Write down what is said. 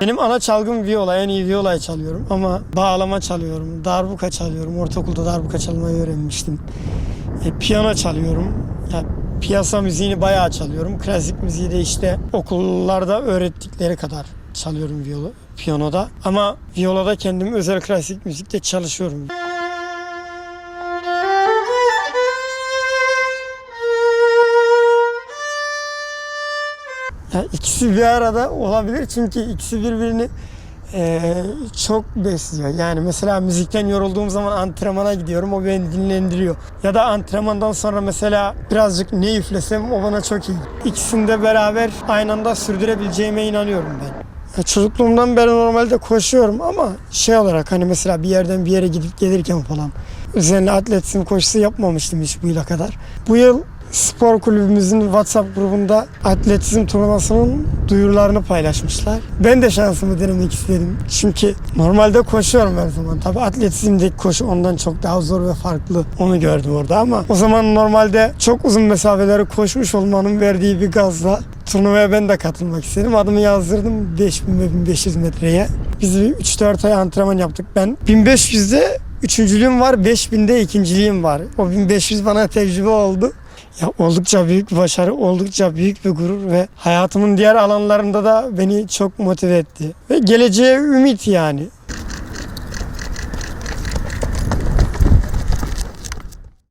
Benim ana çalgım viola. En iyi violayı çalıyorum ama bağlama çalıyorum. Darbuka çalıyorum. Ortaokulda darbuka çalmayı öğrenmiştim. E, piyano çalıyorum. Ya, piyasa müziğini bayağı çalıyorum. Klasik müziği de işte okullarda öğrettikleri kadar çalıyorum viola, piyanoda. Ama violada kendim özel klasik müzikte çalışıyorum. Ya ikisi bir arada olabilir çünkü ikisi birbirini eee, çok besliyor. Yani mesela müzikten yorulduğum zaman antrenmana gidiyorum o beni dinlendiriyor. Ya da antrenmandan sonra mesela birazcık ne üflesem o bana çok iyi. İkisini de beraber aynı anda sürdürebileceğime inanıyorum ben. Ya çocukluğumdan beri normalde koşuyorum ama şey olarak hani mesela bir yerden bir yere gidip gelirken falan üzerine atletizm koşusu yapmamıştım hiç bu yıla kadar. Bu yıl spor kulübümüzün WhatsApp grubunda atletizm turnuvasının duyurularını paylaşmışlar. Ben de şansımı denemek istedim. Çünkü normalde koşuyorum her zaman. Tabii atletizmdeki koşu ondan çok daha zor ve farklı. Onu gördüm orada ama o zaman normalde çok uzun mesafeleri koşmuş olmanın verdiği bir gazla turnuvaya ben de katılmak istedim. Adımı yazdırdım 5000 ve 1500 metreye. Biz bir 3-4 ay antrenman yaptık. Ben 1500'de üçüncülüğüm var, 5000'de ikinciliğim var. O 1500 bana tecrübe oldu. Ya oldukça büyük bir başarı, oldukça büyük bir gurur ve hayatımın diğer alanlarında da beni çok motive etti. Ve geleceğe ümit yani.